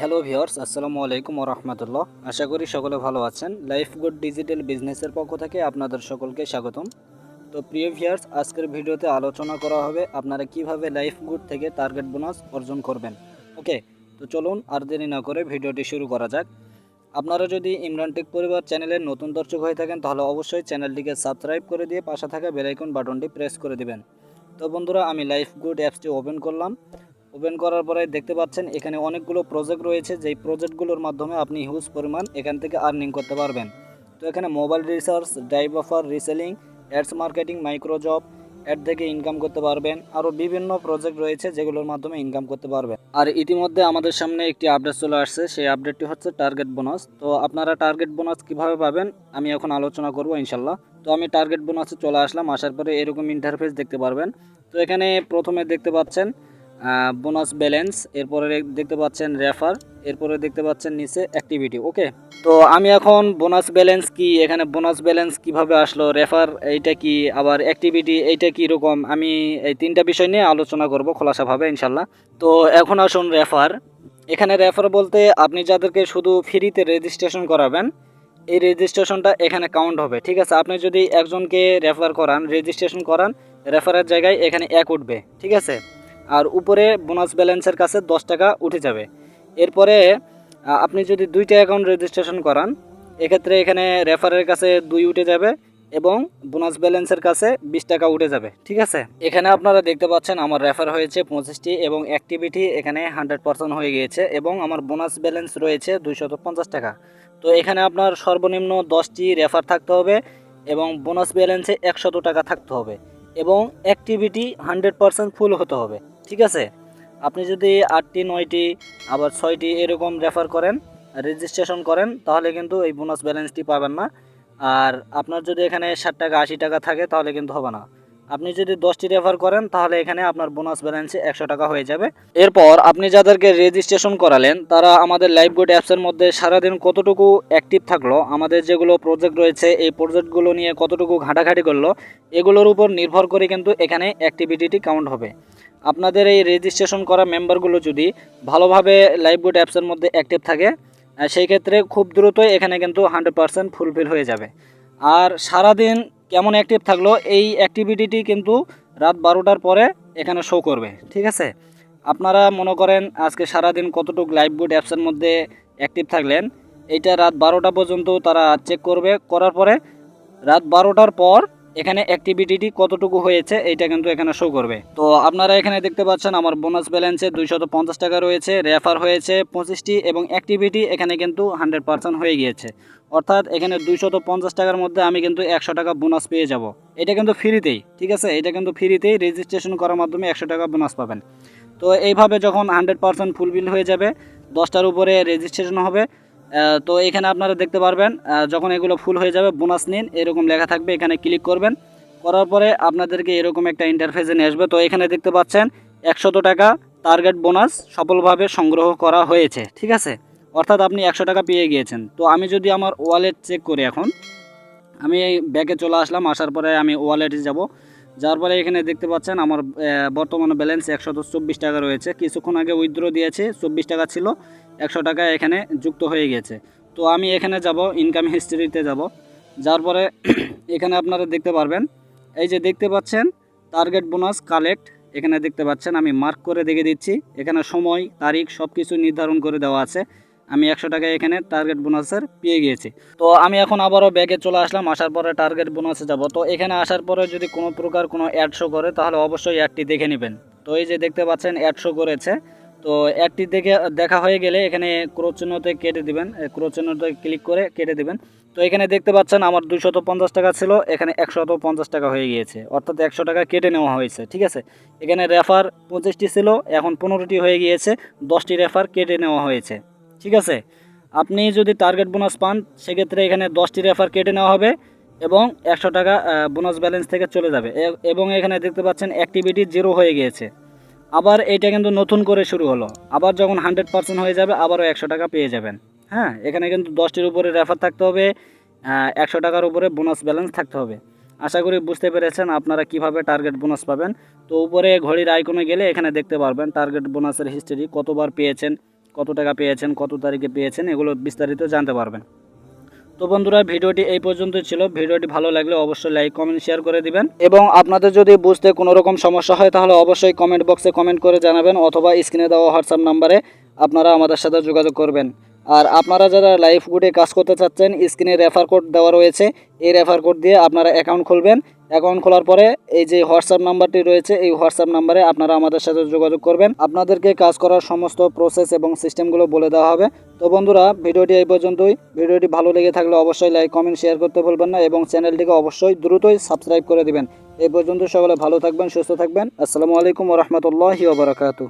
Hello viewers আসসালামু আলাইকুম রহমতুল্লাহ। আশা করি সকলে ভালো আছেন। লাইফ গুড ডিজিটাল বিজনেসের পক্ষ থেকে আপনাদের সকলকে স্বাগতম। তো প্রিয় ভিউয়ার্স আজকের ভিডিওতে আলোচনা করা হবে আপনারা কীভাবে লাইফ গুড থেকে টার্গেট বোনাস অর্জন করবেন। ওকে তো চলুন আর দেরি না করে ভিডিওটি শুরু করা যাক। আপনারা যদি ইমরান টেক পরিবার চ্যানেলের নতুন দর্শক হয়ে থাকেন, তাহলে অবশ্যই চ্যানেলটিকে সাবস্ক্রাইব করে দিয়ে পাশে থাকা বেলাইকন বাটনটি প্রেস করে দিবেন। তো বন্ধুরা, আমি লাইফ গুড অ্যাপসটি ওপেন করলাম। ওপেন করার পরে দেখতে পাচ্ছেন এখানে অনেকগুলো প্রজেক্ট রয়েছে। যেই প্রজেক্টগুলোর মাধ্যমে আপনি হিউজ পরিমাণ এখান থেকে আর্নিং করতে পারবেন। তো এখানে mobile research drive offer reselling ads marketing micro job ad থেকে ইনকাম করতে পারবেন। আরও বিভিন্ন প্রজেক্ট রয়েছে যেগুলোর মাধ্যমে ইনকাম করতে পারবেন। আর ইতিমধ্যে আমাদের সামনে একটি আপডেট চলে আসছে। সেই আপডেটটি হচ্ছে টার্গেট বোনাস তো আপনারা টার্গেট বোনাস কীভাবে পাবেন আমি এখন আলোচনা করব ইনশাল্লাহ। তো আমি টার্গেট বোনাসে চলে আসলাম। আসার পরে এরকম ইন্টারফেস দেখতে পারবেন। তো এখানে প্রথমে দেখতে পাচ্ছেন বোনাস ব্যালেন্স এরপরে দেখতে পাচ্ছেন রেফার এরপরে দেখতে পাচ্ছেন নিচে অ্যাক্টিভিটি ওকে তো আমি এখন বোনাস ব্যালেন্স কি, এখানে বোনাস ব্যালেন্স কীভাবে আসলো রেফার এইটা কি, আবার অ্যাক্টিভিটি এইটা কি রকম, আমি এই তিনটা বিষয় নিয়ে আলোচনা করব খোলাসাভাবে, ইনশাল্লাহ। তো এখন আসুন রেফার এখানে রেফার বলতে আপনি যাদেরকে শুধু ফ্রিতে রেজিস্ট্রেশন করাবেন, এই রেজিস্ট্রেশনটা এখানে কাউন্ট হবে, ঠিক আছে? আপনি যদি একজনকে রেফার করান রেজিস্ট্রেশন করান রেফারের জায়গায় এখানে এক উঠবে, ঠিক আছে? আর উপরে বোনাস ব্যালেন্সের কাছে দশ টাকা উঠে যাবে। এরপরে আপনি যদি দুইটা অ্যাকাউন্ট রেজিস্ট্রেশন করান, এক্ষেত্রে এখানে রেফারের কাছে দুই উঠে যাবে এবং বোনাস ব্যালেন্সের কাছে বিশ টাকা উঠে যাবে, ঠিক আছে? এখানে আপনারা দেখতে পাচ্ছেন আমার রেফার হয়েছে পঁচিশটি এবং অ্যাক্টিভিটি এখানে হান্ড্রেড পার্সেন্ট হয়ে গিয়েছে এবং আমার বোনাস ব্যালেন্স রয়েছে দুইশত পঞ্চাশ টাকা। তো এখানে আপনার সর্বনিম্ন দশটি রেফার থাকতে হবে এবং বোনাস ব্যালেন্সে একশত টাকা থাকতে হবে এবং অ্যাক্টিভিটি হান্ড্রেড পার্সেন্ট ফুল হতে হবে। ঠিক আছে? আপনি যদি আটটি, নয়টি, আবার ছয়টি এরকম রেফার করেন রেজিস্ট্রেশন করেন, তাহলে কিন্তু এই বোনাস ব্যালেন্সটি পাবেন না। আর আপনার যদি এখানে ষাট টাকা, আশি টাকা থাকে, তাহলে কিন্তু হবে না। আপনি যদি দশটি রেফার করেন, তাহলে এখানে আপনার বোনাস ব্যালেন্সে একশো টাকা হয়ে যাবে। এরপর আপনি যাদেরকে রেজিস্ট্রেশন করালেন, তারা আমাদের লাইভ গুড অ্যাপসের মধ্যে সারাদিন কতটুকু অ্যাক্টিভ থাকল, আমাদের যেগুলো প্রজেক্ট রয়েছে, এই প্রজেক্টগুলো নিয়ে কতটুকু ঘাটাঘাটি করল, এগুলোর উপর নির্ভর করে কিন্তু এখানে অ্যাক্টিভিটিটি কাউন্ট হবে। আপনাদের এই রেজিস্ট্রেশন করা মেম্বারগুলো যদি ভালোভাবে লাইভ গুড অ্যাপসের মধ্যে অ্যাক্টিভ থাকে সেই ক্ষেত্রে খুব দ্রুতই এখানে কিন্তু হান্ড্রেড পারসেন্ট ফুলফিল হয়ে যাবে। আর সারাদিন কেমন অ্যাক্টিভ থাকল, এই অ্যাক্টিভিটিটি কিন্তু রাত বারোটার পরে এখানে শো করবে, ঠিক আছে? আপনারা মনে করেন আজকে সারাদিন কতটুকু লাইভ গুড অ্যাপসের মধ্যে অ্যাক্টিভ থাকলেন, এইটা রাত বারোটা পর্যন্ত তারা চেক করবে, করার পরে রাত বারোটার পর এখানে অ্যাক্টিভিটিটি কতটুকু হয়েছে, এইটা কিন্তু এখানে শো করবে। তো আপনারা এখানে দেখতে পাচ্ছেন আমার বোনাস ব্যালেন্সে দুইশত পঞ্চাশ টাকা রয়েছে রেফার হয়েছে পঁচিশটি এবং অ্যাক্টিভিটি এখানে কিন্তু হান্ড্রেড পার্সেন্ট হয়ে গিয়েছে। অর্থাৎ এখানে দুইশত পঞ্চাশ টাকার মধ্যে আমি কিন্তু একশো টাকা বোনাস পেয়ে যাব। এটা কিন্তু ফ্রিতেই ঠিক আছে? এটা কিন্তু ফ্রিতেই রেজিস্ট্রেশন করার মাধ্যমে একশো টাকা বোনাস পাবেন। তো এইভাবে যখন হান্ড্রেড পার্সেন্ট ফুলফিল হয়ে যাবে, দশটার উপরে রেজিস্ট্রেশন হবে। তো এখানে আপনারা দেখতে পারবেন যখন এগুলো ফুল হয়ে যাবে বোনাস নিন, এরকম লেখা থাকবে, এখানে ক্লিক করবেন। করার পরে আপনাদেরকে এরকম একটা ইন্টারফেসে নিয়ে আসবে। তো এখানে দেখতে পাচ্ছেন, একশত টাকা টার্গেট বোনাস সফলভাবে সংগ্রহ করা হয়েছে, ঠিক আছে? অর্থাৎ আপনি একশো টাকা পেয়ে গিয়েছেন। তো আমি যদি আমার ওয়ালেট চেক করি এখন, আমি এই ব্যাগে চলে আসলাম, আসার পরে আমি ওয়ালেটে যাব। যার পরে এখানে দেখতে পাচ্ছেন আমার বর্তমানে ব্যালেন্স একশত চব্বিশ টাকা রয়েছে। কিছুক্ষণ আগে উইথড্র দিয়েছে, চব্বিশ টাকা ছিল, একশো টাকা এখানে যুক্ত হয়ে গেছে। তো আমি এখানে যাব ইনকাম হিস্ট্রিতে যাব। যার পরে এখানে আপনারা দেখতে পারবেন, এই যে দেখতে পাচ্ছেন টার্গেট বোনাস কালেক্ট এখানে দেখতে পাচ্ছেন, আমি মার্ক করে দেখে দিচ্ছি। এখানে সময়, তারিখ সব কিছু নির্ধারণ করে দেওয়া আছে। আমি একশো টাকা এখানে টার্গেট বোনাসের পেয়ে গিয়েছি। তো আমি এখন আবারও ব্যাগে চলে আসলাম, আসার পরে টার্গেট বোনাসে যাব। তো এখানে আসার পরে যদি কোনো প্রকার কোনো অ্যাড শো করে, তাহলে অবশ্যই অ্যাডটি দেখে নেবেন। তো এই যে দেখতে পাচ্ছেন অ্যাড শো করেছে। তো অ্যাডটি দেখে, দেখা হয়ে গেলে এখানে ক্রোচিহ্নতে কেটে দিবেন। ক্রোচিহ্নতে ক্লিক করে কেটে দিবেন। তো এখানে দেখতে পাচ্ছেন, আমার দুইশত পঞ্চাশ টাকা ছিল, এখানে একশত পঞ্চাশ টাকা হয়ে গিয়েছে। অর্থাৎ একশো টাকা কেটে নেওয়া হয়েছে, ঠিক আছে? এখানে রেফার পঁচিশটি ছিল, এখন পনেরোটি হয়ে গিয়েছে, দশটি রেফার কেটে নেওয়া হয়েছে। ঠিক আছে? আপনি যদি টার্গেট বোনাস পান, সেক্ষেত্রে এখানে দশটি রেফার কেটে নেওয়া হবে এবং একশো টাকা বোনাস ব্যালেন্স থেকে চলে যাবে। এবং এখানে দেখতে পাচ্ছেন অ্যাক্টিভিটি জিরো হয়ে গিয়েছে। আবার এটা কিন্তু নতুন করে শুরু হলো। আবার যখন হান্ড্রেড পার্সেন্ট হয়ে যাবে, আবারও একশো টাকা পেয়ে যাবেন। হ্যাঁ এখানে কিন্তু দশটির উপরে রেফার থাকতে হবে একশো টাকার উপরে বোনাস ব্যালেন্স থাকতে হবে। আশা করি বুঝতে পেরেছেন আপনারা কীভাবে টার্গেট বোনাস পাবেন। তো উপরে ঘড়ির আইকনে গেলে এখানে দেখতে পারবেন টার্গেট বোনাসের হিস্ট্রি কতবার পেয়েছেন। কত টাকা পেয়েছেন, কত তারিখে পেয়েছেন, এগুলো বিস্তারিত জানতে পারবেন। তো বন্ধুরা, ভিডিওটি এই পর্যন্ত ছিল। ভিডিওটি ভালো লাগলে অবশ্যই লাইক, কমেন্ট, শেয়ার করে দিবেন। এবং আপনাদের যদি বুঝতে কোনো রকম সমস্যা হয়, তাহলে অবশ্যই কমেন্ট বক্সে কমেন্ট করে জানাবেন অথবা স্ক্রিনে দেওয়া হোয়াটসঅ্যাপ নাম্বারে আপনারা আমাদের সাথে যোগাযোগ করবেন। আর আপনারা যারা লাইফ গুডে কাজ করতে চাচ্ছেন, স্ক্রিনে রেফার কোড দেওয়া রয়েছে। এই রেফার কোড দিয়ে আপনারা অ্যাকাউন্ট খুলবেন। অ্যাকাউন্ট খোলার পরে এই যে হোয়াটসঅ্যাপ নাম্বারটি রয়েছে, এই হোয়াটসঅ্যাপ নাম্বারে আপনারা আমাদের সাথে যোগাযোগ করবেন। আপনাদেরকে কাজ করার সমস্ত প্রসেস এবং সিস্টেমগুলো বলে দেওয়া হবে। তো বন্ধুরা, ভিডিওটি এই পর্যন্তই। ভিডিওটি ভালো লেগে থাকলে অবশ্যই লাইক কমেন্ট শেয়ার করতে ভুলবেন না এবং চ্যানেলটিকে অবশ্যই দ্রুতই সাবস্ক্রাইব করে দিবেন। এই পর্যন্ত সকলে ভালো থাকবেন, সুস্থ থাকবেন। আসসালামু আলাইকুম রহমতুল্লাহি ওবরাকাতু